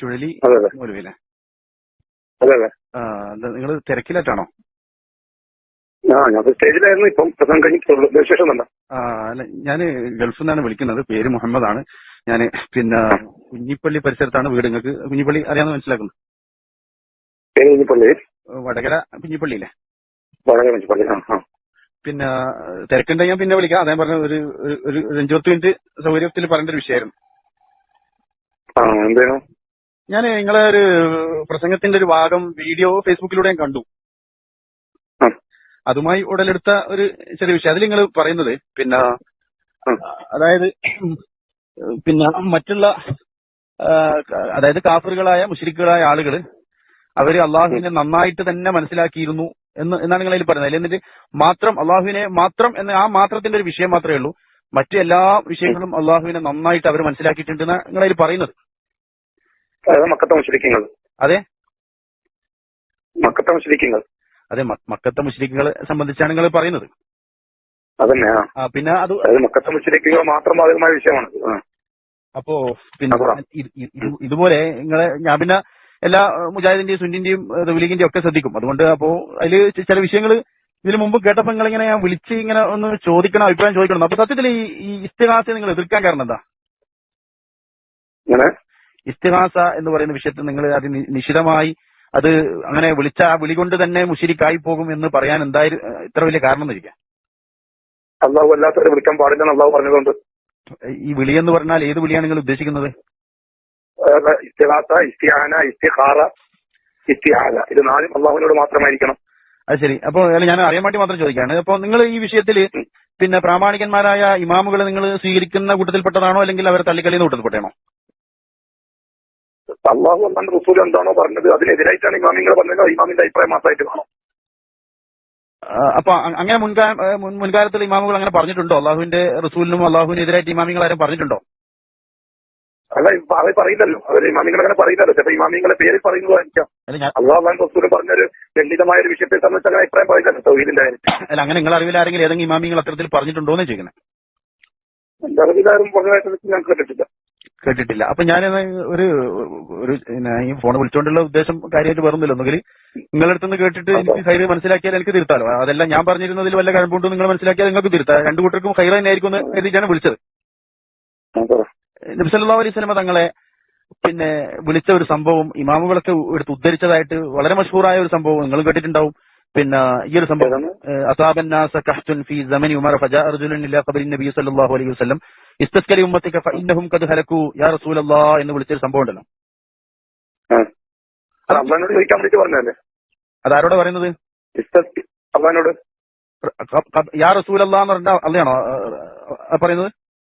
ചുഴലി അതെ നിങ്ങൾ തിരക്കിലായിട്ടാണോ? സ്റ്റേജിലായിരുന്നു. ഇപ്പം പ്രസംഗം കഴിഞ്ഞിട്ടുള്ളൂ വിശേഷം തന്നെ ഞാൻ ഗൾഫിൽ നിന്നാണ് വിളിക്കുന്നത്. പേര് മുഹമ്മദാണ്. ഞാൻ പിന്നെ കുഞ്ഞിപ്പള്ളി പരിസരത്താണ് വീട്. നിങ്ങൾക്ക് കുഞ്ഞിപ്പള്ളി അറിയാമെന്ന് മനസ്സിലാക്കുന്നു. കുഞ്ഞിപ്പള്ളി. വടകര കുഞ്ഞിപ്പള്ളിയില്ലേ കുഞ്ഞിപ്പള്ളി. പിന്നെ തിരക്കുണ്ടെങ്കിൽ ഞാൻ പിന്നെ വിളിക്കാം. അതേ പറഞ്ഞ ഒരു ഒരു- ഒരു അഞ്ചു പത്ത് മിനിറ്റ് സൗകര്യത്തിൽ പറയേണ്ട ഒരു വിഷയമായിരുന്നു. ആ എന്തേനു ഞാൻ നിങ്ങളെ ഒരു പ്രസംഗത്തിന്റെ ഒരു ഭാഗം വീഡിയോ ഫേസ്ബുക്കിലൂടെ ഞാൻ കണ്ടു അതുമായി ഉടലെടുത്ത ഒരു ചെറിയ വിഷയം. അതിൽ നിങ്ങൾ പറയുന്നത് പിന്നെ അതായത് പിന്നെ മറ്റുള്ള അതായത് കാഫറുകളായ മുഷരിക്കുകളായ ആളുകൾ അവർ അള്ളാഹുവിനെ നന്നായിട്ട് തന്നെ മനസ്സിലാക്കിയിരുന്നു എന്ന് എന്നാണ് നിങ്ങൾ അതിൽ പറയുന്നത്. എന്നിട്ട് മാത്രം അള്ളാഹുവിനെ മാത്രം എന്ന ആ മാത്രത്തിന്റെ ഒരു വിഷയം മാത്രമേ ഉള്ളൂ. മറ്റു എല്ലാ വിഷയങ്ങളും അള്ളാഹുവിനെ നന്നായിട്ട് അവർ മനസ്സിലാക്കിയിട്ടുണ്ടെന്ന് നിങ്ങൾ അതിൽ പറയുന്നത്. അതായത് മക്കത്തെ മുസ്ലിക്കങ്ങൾ അതെ? മക്കത്തെ മുസ്ലിക്കങ്ങൾ അതെ മക്കത്തെ മുസ്ലിക്കുകളെ സംബന്ധിച്ചാണ് നിങ്ങൾ പറയുന്നത്. അതന്നെ പിന്നെ അത് മക്കത്തെ മുസ്ലിക്കുകൾ മാത്രം ബാധകമായ വിഷയമാണ്. അപ്പോ പിന്നെ ഇതുപോലെ നിങ്ങളെ ഞാൻ പിന്നെ എല്ലാ മുജാഹിദിന്റെയും സുന്നിന്റെയും ലീഗിന്റെയും ഒക്കെ ശ്രദ്ധിക്കും. അതുകൊണ്ട് അപ്പോ അതിൽ ചില വിഷയങ്ങൾ ഇതിനു മുമ്പ് കേട്ടപ്പോ നിങ്ങൾ ഇങ്ങനെ ഞാൻ വിളിച്ച് ഇങ്ങനെ ഒന്ന് ചോദിക്കണം അഭിപ്രായം ചോദിക്കണം. അപ്പൊ സത്യത്തിൽ ഈ ഈ നിങ്ങൾ എതിർക്കാൻ കാരണം എന്താ? ഇസ്തിഹാസ എന്ന് പറയുന്ന വിഷയത്തിൽ നിങ്ങൾ അത് നിശിതമായി അത് അങ്ങനെ വിളിച്ച ആ വിളി കൊണ്ട് തന്നെ മുഷിരിക്കായി പോകും എന്ന് പറയാൻ എന്തായാലും ഇത്ര വലിയ കാരണം എന്നിരിക്കാം അള്ളാഹു അല്ലാത്തവരെ വിളിക്കാൻ പാടില്ല അള്ളാഹു പറഞ്ഞതുകൊണ്ട്. ഈ വിളി എന്ന് പറഞ്ഞാൽ ഏത് വിളിയാണ് നിങ്ങൾ ഉദ്ദേശിക്കുന്നത്? ഇസ്തിഹാസ ഇസ്തിഹാന ഇസ്തിഹാറ ഇസ്തിഹാല. ഇത് നാലും അള്ളാഹുവിനോട് മാത്രമായിരിക്കണം. അത് ശരി. അപ്പൊ ഞാൻ അറിയാൻ വേണ്ടി മാത്രം ചോദിക്കാണ് അപ്പൊ നിങ്ങൾ ഈ വിഷയത്തിൽ പിന്നെ പ്രാമാണികന്മാരായ ഇമാമുകളെ നിങ്ങൾ സ്വീകരിക്കുന്ന കൂട്ടത്തിൽപ്പെട്ടതാണോ അല്ലെങ്കിൽ അവരെ തള്ളിക്കളിയുന്ന കൂട്ടത്തിൽപ്പെട്ടാണോ അള്ളാഹു അല്ലാണ്ട് റസൂൽ എന്താണോ പറഞ്ഞത് അതിനെതിരായിട്ടാണ് ഇമാമിങ്ങൾ പറഞ്ഞത്. ഇമാമിന്റെ അഭിപ്രായം മാത്രമായിട്ട് കാണും. അപ്പൊ അങ്ങനെ മുൻകാലത്തിൽ ഇമാമുകൾ അങ്ങനെ പറഞ്ഞിട്ടുണ്ടോ? അള്ളാഹുവിന്റെ റസൂലിനും അള്ളാഹുവിനെതിരായിട്ട് ഇമാമികൾ ആരും പറഞ്ഞിട്ടുണ്ടോ? അല്ല ഇപ്പൊ അവർ പറയില്ലല്ലോ അവർ ഇമാമിങ്ങൾ അങ്ങനെ പറയില്ലല്ലോ ചിലപ്പോ ഇമാമിങ്ങളെ പേര് പറയുന്നതായിരിക്കാം. അള്ളാഹുലാൻ റസൂൽ പറഞ്ഞൊരു ഖണ്ഡിതമായ ഒരു വിഷയത്തെ സംബന്ധിച്ച് അങ്ങനെ അഭിപ്രായം പറയില്ലല്ലോ സൗഹീദിന്റെ അല്ല അങ്ങനെ നിങ്ങൾ അറിവിൽ ആരെങ്കിലും ഏതെങ്കിലും ഇമാമികൾ അത്തരത്തിൽ പറഞ്ഞിട്ടുണ്ടോ എന്ന് ചോദിക്കുന്നത് എന്റെ അറിവിലാരും പറഞ്ഞതായിട്ട് ഞാൻ കേട്ടിട്ടില്ല. കേട്ടിട്ടില്ല. അപ്പൊ ഞാൻ ഒരു ഒരു ഈ ഫോൺ വിളിച്ചുകൊണ്ടുള്ള ഉദ്ദേശം കാര്യമായിട്ട് വേറൊന്നുമില്ല. ഒന്നുകിൽ നിങ്ങളുടെ അടുത്ത് നിന്ന് കേട്ടിട്ട് എനിക്ക് ഹൈറ് മനസ്സിലാക്കിയാൽ എനിക്ക് തിരുത്താലോ? അതെല്ലാം ഞാൻ പറഞ്ഞിരുന്നതിൽ വല്ല കഴമ്പുണ്ടോ നിങ്ങൾ മനസ്സിലാക്കിയാൽ നിങ്ങൾക്ക് തിരുത്താം. രണ്ടു കൂട്ടർക്കും ഹൈറ തന്നെയായിരിക്കും എന്ന് കരുതിയിട്ടാണ് വിളിച്ചത്. നബ്സല്ലാ അലൈഹി സ്വലമ തങ്ങളെ പിന്നെ വിളിച്ച ഒരു സംഭവം ഇമാമുകളൊക്കെ എടുത്ത് ഉദ്ധരിച്ചതായിട്ട് വളരെ മഷൂറായ ഒരു സംഭവം നിങ്ങൾ കേട്ടിട്ടുണ്ടാവും. പിന്നെ ഈ ഒരു സംഭവം അസാബന്നാസ കഹ്തുൻ ഫീ സമനി ഉമർ ഫജ അർജുനൻ ഇല്ല ഖബരി നബി സല്ലല്ലാഹു അലൈഹി വസല്ലം. ഇസ്തസ്കരി ഉമ്മത്തിക്ക ഫൈനഹും കത് ഹലകു യാ റസൂലല്ലാഹ് എന്ന് വിളിച്ചൊരു സംഭവം ഉണ്ടല്ലോ. അതാരോട് പറയുന്നത്? അള്ളഹാനോട് യാ റസൂലല്ലാഹ് എന്ന് പറഞ്ഞ അല്ലയാണോ പറയുന്നത്?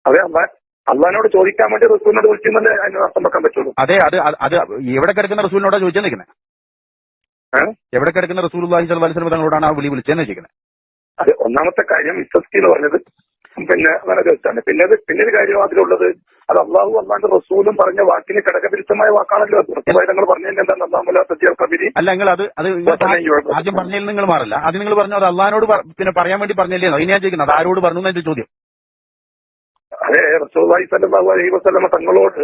അതെ അള്ളാഹ് അള്ളഹാനോട് ചോദിക്കാൻ വേണ്ടി റസൂലിനോട് വിളിക്കുന്നല്ലേ അതിന് അർത്ഥം വെക്കാൻ പറ്റുള്ളൂ? അതെ അത് അത് എവിടെ കിടക്കുന്ന റസൂലിനോടാ ചോദിച്ചാൽ നിൽക്കുന്നത് എവിടെ കിടക്കുന്ന റസൂൽ അള്ളാഹി തങ്ങളോടാണ് ആ വിളി വിളിച്ചതെന്ന് വെച്ചിരിക്കുന്നത് അത് ഒന്നാമത്തെ കാര്യം ഇസ്തത്തി എന്ന് പറഞ്ഞത് പിന്നെ അങ്ങനെ ചോദിച്ചാണ് പിന്നെ അത് പിന്നെ ഒരു കാര്യം അതിലുള്ളത് അത് അള്ളാഹു അള്ളാന്റെ റസൂലും പറഞ്ഞ വാക്കിന് ഘടകവിരുദ്ധമായ വാക്കാണല്ലോ തങ്ങൾ പറഞ്ഞതിന് എന്താണ്? അല്ല നിങ്ങൾ അത് അത് ആദ്യം പറഞ്ഞതിൽ നിങ്ങൾ മാറില്ല. അത് നിങ്ങൾ പറഞ്ഞു അത് അള്ളഹാനോട് പിന്നെ പറയാൻ വേണ്ടി പറഞ്ഞല്ലേ ഇനി ഞാൻ ചോദിക്കുന്നത് അത് ആരോട് പറഞ്ഞു എന്റെ ചോദ്യം. അതെ റസൂലായി സല്ലാഹു അലൈഹി വസ്ലമ തങ്ങളോട്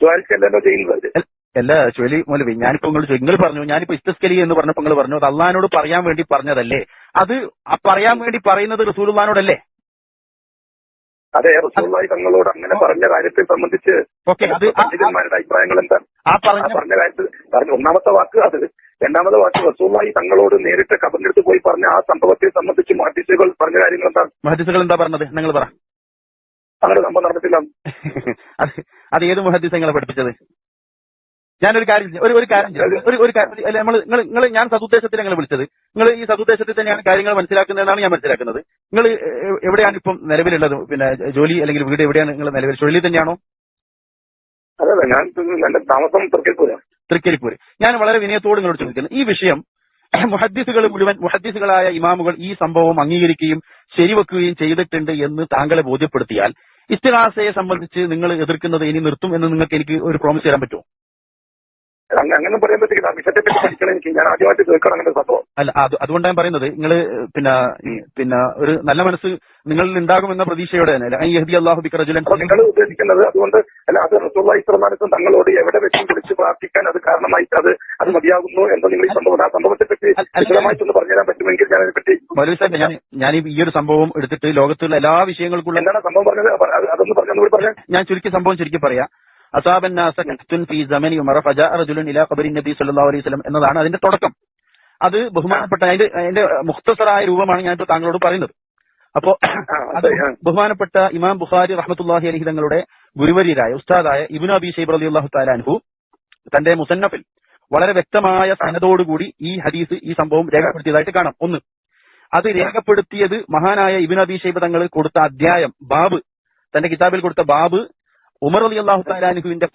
ദ്വാരിക്കല്ലോ ചെയ്യുന്നത്. അല്ല ചൊല്ലി മൂലവി ഞാനിപ്പോ നിങ്ങൾ ചോദിച്ചു നിങ്ങൾ പറഞ്ഞു ഞാനിപ്പോ ഇസ്തസ്കലി എന്ന് പറഞ്ഞപ്പോൾ നിങ്ങൾ പറഞ്ഞു അത് അള്ളഹാനോട് പറയാൻ വേണ്ടി പറഞ്ഞതല്ലേ? അത് പറയാൻ വേണ്ടി പറയുന്നത് റസൂലുള്ളാനോടല്ലേ അതെ റസൂലുള്ളാഹി തങ്ങളോട് അങ്ങനെ പറഞ്ഞ കാര്യത്തെ സംബന്ധിച്ച് പണ്ഡിതന്മാരുടെ അഭിപ്രായങ്ങൾ എന്താണ്? ആ പറഞ്ഞ കാര്യത്തിൽ പറഞ്ഞ ഒന്നാമത്തെ വാക്ക് അത്. രണ്ടാമത്തെ വാക്ക് റസൂലുള്ളാഹി തങ്ങളോട് നേരിട്ട് കബറിനടുത്ത് പോയി പറഞ്ഞ ആ സംഭവത്തെ സംബന്ധിച്ച് മാറ്റിസുകൾ പറഞ്ഞ കാര്യങ്ങൾ എന്താണ്? മഹദിസുകൾ എന്താ പറഞ്ഞത്? നിങ്ങൾ പറ. അങ്ങനെ സംഭവം നടന്നിട്ടില്ല. അത് ഏത് മുഹദ്ദിസ് നിങ്ങളെ പഠിപ്പിച്ചത്? ഞാനൊരു കാര്യം ചെയ്യാം. ഒരു ഒരു കാര്യം ചെയ്യാം. ഒരു ഒരു കാര്യം അല്ല നമ്മൾ നിങ്ങൾ നിങ്ങൾ ഞാൻ സതുദ്ദേശത്തിൽ അങ്ങനെ വിളിച്ചത്? നിങ്ങൾ ഈ സതുദ്ദേശത്തിൽ തന്നെയാണ് കാര്യങ്ങൾ മനസ്സിലാക്കുന്നതെന്നാണ് ഞാൻ മനസ്സിലാക്കുന്നത്. നിങ്ങൾ എവിടെയാണ് ഇപ്പം നിലവിലുള്ളത്? പിന്നെ ജോലി അല്ലെങ്കിൽ വീട് എവിടെയാണ് നിങ്ങൾ നിലവിൽ? ചുഴലി തന്നെയാണോ? അതെ ഞാൻ എന്റെ താമസം തൃക്കരിപ്പൂരാ. തൃക്കരിപ്പൂര്. ഞാൻ വളരെ വിനയത്തോട് നിങ്ങളോട് ചോദിക്കുന്നത് ഈ വിഷയം മുഹദ്ദീസുകൾ മുഴുവൻ മുഹദ്ദീസുകളായ ഇമാമുകൾ ഈ സംഭവം അംഗീകരിക്കുകയും ശരിവെക്കുകയും ചെയ്തിട്ടുണ്ട് എന്ന് താങ്കളെ ബോധ്യപ്പെടുത്തിയാൽ ഇസ്തിഹാസയെ സംബന്ധിച്ച് നിങ്ങൾ എതിർക്കുന്നത് ഇനി നിർത്തും എന്ന് നിങ്ങൾക്ക് എനിക്ക് ഒരു പ്രോമിസ് തരാൻ പറ്റുമോ? അങ്ങനെ പറയാൻ പറ്റില്ല വിഷയത്തെ പറ്റി പഠിക്കണം എനിക്ക്. ഞാൻ ആദ്യമായിട്ട് കേൾക്കണം അങ്ങനെ സംഭവം. അല്ല അത് അതുകൊണ്ടാണ് ഞാൻ പറയുന്നത്. നിങ്ങൾ പിന്നെ പിന്നെ ഒരു നല്ല മനസ്സ് നിങ്ങളിൽ ഉണ്ടാകുമെന്ന പ്രതീക്ഷയോടെ തന്നെ. ഐ അള്ളാഹു അല്ലാഹു ബിക റജുലൻ. അപ്പൊ നിങ്ങൾ ഉദ്ദേശിക്കുന്നത് അതുകൊണ്ട് അല്ല അത് റസൂള്ള ഇസ്രമാനത്തും തങ്ങളോട് എവിടെ വെച്ചും വിളിച്ച് പ്രാർത്ഥിക്കാൻ അത് കാരണമായിട്ട് അത് അത് മതിയാകുന്നു എന്ന് നിങ്ങൾ ഈ സംഭവം ആ സംഭവത്തെ പറ്റി. വിശദമായിട്ടൊന്ന് പറഞ്ഞുതരാൻ പറ്റുമെങ്കിൽ ഞാൻ അതിനെപ്പറ്റി മൗലവി സാഹിബ് ഞാൻ ഞാൻ ഈ ഒരു സംഭവം എടുത്തിട്ട് ലോകത്തുള്ള എല്ലാ വിഷയങ്ങൾക്കുള്ള എന്താണ് സംഭവം പറഞ്ഞത്? അതൊന്ന് പറഞ്ഞു പറഞ്ഞു ഞാൻ ചുരുക്കി സംഭവം ചുരുക്കി പറയാം. അസാബൻ നാസ കഹ്തുൻ ഫീ സമനി ഉമറ ഫജാ റജുലുൻ ഇലാ ഖബരി നബി സല്ലല്ലാഹു അലൈഹി വസല്ലം എന്നതാണ് അതിന്റെ തുടക്കം. അത് ബഹുമാനപ്പെട്ട അതിന്റെ അതിന്റെ മുഖ്തസറായ രൂപമാണ് ഞാൻ ഇപ്പോൾ താങ്കളോട് പറയുന്നത്. അപ്പോ അത് ബഹുമാനപ്പെട്ട ഇമാം ബുഖാരി റഹ്മത്തുല്ലാഹി അലഹി തങ്ങളുടെ ഗുരുവര്യരായ ഉസ്താദായ ഇബ്നു അബി സൈബ് അലി അള്ളാഹു താലാൻഹു തന്റെ മുസന്നഫിൽ വളരെ വ്യക്തമായ സ്ഥലത്തോടുകൂടി ഈ ഹദീസ് ഈ സംഭവം രേഖപ്പെടുത്തിയതായിട്ട് കാണാം. ഒന്ന് അത് രേഖപ്പെടുത്തിയത് മഹാനായ ഇബിൻ അബി സൈബ് തങ്ങൾ കൊടുത്ത അധ്യായം ബാബ് തന്റെ കിതാബിൽ കൊടുത്ത ബാബ് ഉമർ അലി അള്ളാഹു താലാനുഹുവിന്റെ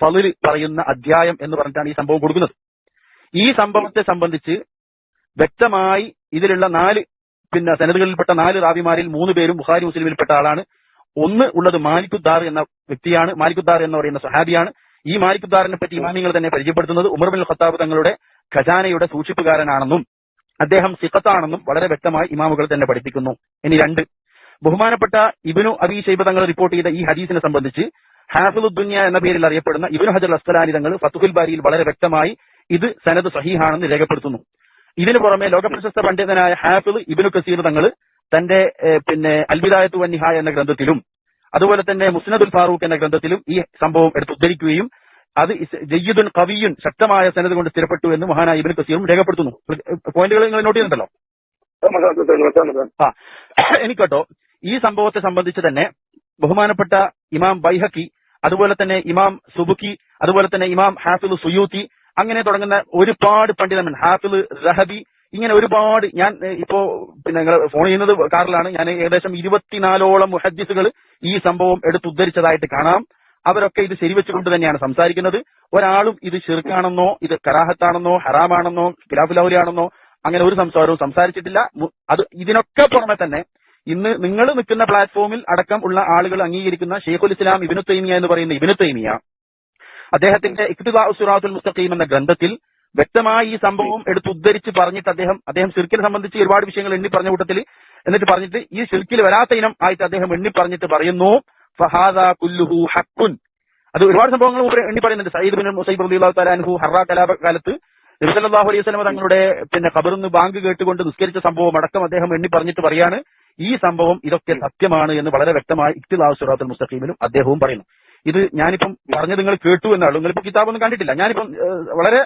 പറയുന്ന അധ്യായം എന്ന് പറഞ്ഞിട്ടാണ് ഈ സംഭവം കൊടുക്കുന്നത്. ഈ സംഭവത്തെ സംബന്ധിച്ച് വ്യക്തമായി ഇതിലുള്ള നാല് പിന്നെ സനദുകളിൽപ്പെട്ട നാല് റാവിമാരിൽ മൂന്ന് പേരും ബുഹാരി മുസ്ലിമിൽപ്പെട്ട ആളാണ്. ഒന്ന് ഉള്ളത് മാലിക്കുദ്ദാർ എന്ന വ്യക്തിയാണ്. മാലിക്കുദ്ദാർ എന്ന് പറയുന്ന സഹാബിയാണ് ഈ മാലിക്കുദ്ദാറിനെ പറ്റി ഇമാമിങ്ങൾ തന്നെ പരിചയപ്പെടുത്തുന്നത് ഉമർ ബിൻ ഖത്താബ് തങ്ങളുടെ ഖജാനയുടെ സൂക്ഷിപ്പുകാരനാണെന്നും അദ്ദേഹം സിഖത്താണെന്നും വളരെ വ്യക്തമായി ഇമാമുകൾ തന്നെ പഠിപ്പിക്കുന്നു. ഇനി രണ്ട്. ബഹുമാനപ്പെട്ട ഇബിനു അബി ഷൈബ തങ്ങൾ റിപ്പോർട്ട് ചെയ്ത ഈ ഹദീസിനെ സംബന്ധിച്ച് ഹാഫിലുദ്ദുന്യ എന്ന പേരിൽ അറിയപ്പെടുന്ന ഇബിനു ഹജർ അസ്തലാനി തങ്ങൾ ഫത്തുഹുൽ ബാരിയിൽ വളരെ വ്യക്തമായി ഇത് സനദ് സഹീഹാണെന്ന് രേഖപ്പെടുത്തുന്നു. ഇതിനു പുറമെ ലോകപ്രശസ്ത പണ്ഡിതനായ ഹാഫിദ് ഇബിനു കസീർ തങ്ങൾ തന്റെ പിന്നെ അൽബിദായത്തു വന്നിഹായ എന്ന ഗ്രന്ഥത്തിലും അതുപോലെ തന്നെ മുസ്നദുൽ ഫാറൂഖ് എന്ന ഗ്രന്ഥത്തിലും ഈ സംഭവം എടുത്ത് ഉദ്ധരിക്കുകയും അത് ജയ്യുദുൻ കവിയുൻ ശക്തമായ സനത് കൊണ്ട് സ്ഥിരപ്പെട്ടു എന്ന് മഹാനായ ഇബിൻ കസീറും രേഖപ്പെടുത്തുന്നു. പോയിന്റുകൾ നിങ്ങൾ നോട്ട് ചെയ്യുന്നുണ്ടല്ലോ? എനിക്കട്ടോ ഈ സംഭവത്തെ സംബന്ധിച്ച് തന്നെ ബഹുമാനപ്പെട്ട ഇമാം ബൈഹക്കി അതുപോലെ തന്നെ ഇമാം സുബുക്കി അതുപോലെ തന്നെ ഇമാം ഹാഫിൽ സുയൂത്തി അങ്ങനെ തുടങ്ങുന്ന ഒരുപാട് പണ്ഡിതന്മാർ ഹാഫിൽ റഹബി ഇങ്ങനെ ഒരുപാട് ഞാൻ ഇപ്പോ പിന്നെ നിങ്ങൾ ഫോൺ ചെയ്യുന്നത് കാറിലാണ്. ഞാൻ ഏകദേശം ഇരുപത്തിനാലോളം മുഹദ്ദിസുകൾ ഈ സംഭവം എടുത്തുദ്ധരിച്ചതായിട്ട് കാണാം. അവരൊക്കെ ഇത് ശരിവെച്ചുകൊണ്ട് തന്നെയാണ് സംസാരിക്കുന്നത്. ഒരാളും ഇത് ഷിർക്കാണെന്നോ ഇത് കരാഹത്താണെന്നോ ഹറാമാണെന്നോ ഖിലാഫുലൗലിയാണെന്നോ അങ്ങനെ ഒരു സംസാരവും സംസാരിച്ചിട്ടില്ല. അത് ഇതിനൊക്കെ പുറമെ തന്നെ ഇന്ന് നിങ്ങൾ നിൽക്കുന്ന പ്ലാറ്റ്ഫോമിൽ അടക്കം ഉള്ള ആളുകൾ അംഗീകരിക്കുന്ന ഷെയ്ഖുൽ ഇസ്ലാം ഇബിനു തൈമിയ എന്ന് പറയുന്ന ഇബിനു തൈമിയ. അദ്ദേഹത്തിന്റെ ഇഖ്തിദാ സുറാത്തുൽ മുസ്തഖീം എന്ന ഗ്രന്ഥത്തിൽ വ്യക്തമായി ഈ സംഭവം എടുത്ത് ഉദ്ധരിച്ച് പറഞ്ഞിട്ട് അദ്ദേഹം അദ്ദേഹം ശിർക്കിനെ സംബന്ധിച്ച് ഒരുപാട് വിഷയങ്ങൾ എണ്ണി പറഞ്ഞ കൂട്ടത്തിൽ എന്നിട്ട് പറഞ്ഞിട്ട് ഈ ശിർക്കിൽ വരാത്ത ഇനം ആയിട്ട് അദ്ദേഹം എണ്ണി പറഞ്ഞിട്ട് പറയുന്നു ഫഹാദ കുല്ലുഹു ഹക്കുൻ അത് ഒരുപാട് സംഭവങ്ങൾ എണ്ണി പറയുന്നുണ്ട്. സയ്യിദ് ബിൻ മുസൈബ് റളിയല്ലാഹു തആല അൻഹു ഹർറ കലാപ കാലത്ത് നബി സല്ലല്ലാഹു അലൈഹി വസല്ലം തങ്ങളുടെ പിന്നെ ഖബറിന്ന് ബാങ്ക് കേട്ടുകൊണ്ട് നിസ്കരിച്ച സംഭവം അടക്കം അദ്ദേഹം എണ്ണി പറഞ്ഞിട്ട് പറയാണ്. ഈ സംഭവം ഇതൊക്കെ സത്യമാണ് എന്ന് വളരെ വ്യക്തമായി ഇഖ്തിലാഹു സുറാത്തുൽ മുസ്തഖീമിലും അദ്ദേഹവും പറയുന്നു. ഇത് ഞാനിപ്പം പറഞ്ഞത് നിങ്ങൾ കേട്ടു എന്നാണ്. നിങ്ങളിപ്പോ കിതാബൊന്നും കണ്ടിട്ടില്ല. ഞാനിപ്പം വളരെ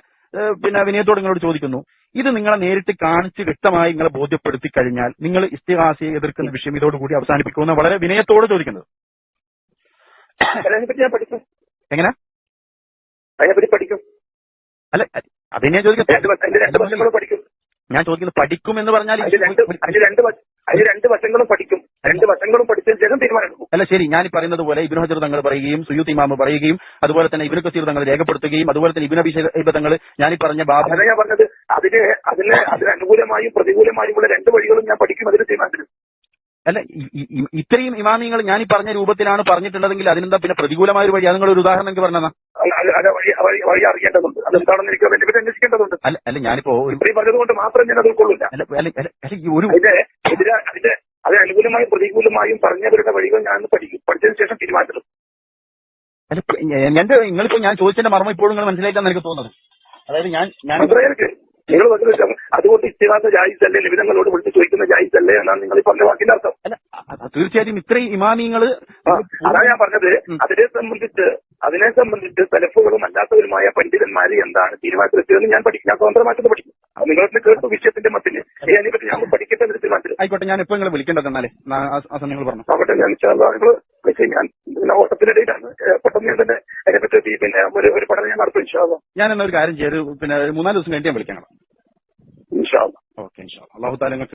പിന്നെ വിനയത്തോട് നിങ്ങളോട് ചോദിക്കുന്നു. ഇത് നിങ്ങളെ നേരിട്ട് കാണിച്ച് വ്യക്തമായി നിങ്ങളെ ബോധ്യപ്പെടുത്തി കഴിഞ്ഞാൽ നിങ്ങൾ ഇസ്തിഹാസയെ എതിർക്കുന്ന വിഷയം ഇതോടുകൂടി അവസാനിപ്പിക്കുമെന്ന് വളരെ വിനയത്തോട് ചോദിക്കുന്നത്. ഞാൻ എങ്ങനെ? അല്ല അതിനെ രണ്ട് രണ്ട് ചോദിക്കുന്നത് ഞാൻ ചോദിക്കുന്നത് പഠിക്കും എന്ന് പറഞ്ഞാൽ അതിൽ രണ്ട് വശങ്ങളും പഠിക്കും. രണ്ട് വശങ്ങളും പഠിച്ചതിന് ശേഷം തീരുമാനമെടുക്കും. അല്ല ശരി. ഞാൻ പറയുന്നത് പോലെ ഇബിൻ ഹജർ തങ്ങൾ പറയുകയും സുയൂത്ത് ഇമാമ് പറയുകയും അതുപോലെ തന്നെ ഇബിൻ കസീർ തങ്ങൾ രേഖപ്പെടുത്തുകയും അതുപോലെ തന്നെ ഇബിൻ അഭിഷേക തങ്ങൾ ഞാൻ പറഞ്ഞ ബാബ ഞാൻ പറഞ്ഞത്. അതിന് അതിന് അതിന് അനുകൂലമായും പ്രതികൂലമായുമുള്ള രണ്ട് വഴികളും ഞാൻ പഠിക്കും. അതിന് തീരുമാനത്തിലും അല്ല ഇത്രയും ഇമാമിങ്ങൾ ഞാൻ ഈ പറഞ്ഞ രൂപത്തിലാണ് പറഞ്ഞിട്ടുള്ളതെങ്കിൽ അതിനെന്താ പിന്നെ പ്രതികൂലമായ ഒരു വഴി? അത് ഒരു ഉദാഹരണം എനിക്ക് പറഞ്ഞാ വഴി അറിയേണ്ടതുണ്ട്. അതെന്താണെന്ന് എനിക്ക് അതിനെ അന്വേഷിക്കേണ്ടതുണ്ട്. അല്ല അല്ല ഞാനിപ്പോ ഇത്രയും പറഞ്ഞതുകൊണ്ട് മാത്രം ഞാൻ അത് ഉൾക്കൊള്ളില്ല അല്ല ഈ ഒരു അതിന്റെ എതിരെ അതിന്റെ അത് അനുകൂലമായും പ്രതികൂലമായും പറഞ്ഞവരുടെ വഴികൾ ഞാൻ പഠിക്കും. പഠിച്ചതിന് ശേഷം ഇപ്പൊ എന്റെ നിങ്ങളിപ്പോ ഞാൻ ചോദിച്ചതിന്റെ മർമ്മം ഇപ്പോഴും നിങ്ങൾ മനസ്സിലായിട്ടാണ് എനിക്ക് തോന്നുന്നത്. അതായത് ഞാൻ ഞാൻ നിങ്ങൾ പറഞ്ഞ അതുകൊണ്ട് ഇത്തിഹാസ ജായിസല്ലേ ലിവിതങ്ങളോട് നിബിധങ്ങളോട് വിളിച്ച് ചോദിക്കുന്ന ജായിസല്ലേ എന്നാണ് നിങ്ങൾ ഈ പറഞ്ഞ വാക്കിന്റെ അർത്ഥം. തീർച്ചയായിട്ടും ഇത്രയും ഇമാമിങ്ങൾ അതാണ് ഞാൻ പറഞ്ഞത്. അതിനെ സംബന്ധിച്ച് അതിനെ സംബന്ധിച്ച് തലഫുകളും അല്ലാത്തവരുമായ പണ്ഡിതന്മാർ എന്താണ് തീരുമാനത്തിലെത്തിയതെന്ന് ഞാൻ പഠിക്കും. ഞാൻ സ്വതന്ത്രമായിട്ട് പഠിക്കും. നിങ്ങളെ കേട്ടു വിഷയത്തിന്റെ മത്തിൽ അതിനെപ്പറ്റി ഞാൻ പഠിക്കട്ടെ എന്നൊരു തീരുമാനത്തിൽ ആയിക്കോട്ടെ ഞാൻ എപ്പോ നിങ്ങൾ വിളിക്കേണ്ടത് എന്നാലേ. ആ പറഞ്ഞു. ആകട്ടെ ഞാൻ നിങ്ങൾ വിളിച്ച് ഞാൻ ഓട്ടത്തിനിടയിലാണ് പെട്ടെന്ന് ഞാൻ തന്നെ അതിനെപ്പറ്റി പിന്നെ ഒരു പഠനം ഞാൻ നടത്തും ഞാൻ എന്നാ ഒരു കാര്യം ചെയ്ത് പിന്നെ മൂന്നാൽ ദിവസം കഴിഞ്ഞ് ഞാൻ വിളിക്കണം ഇൻഷാല്ല ഓക്കെ അള്ളാഹു താലങ്ങൾ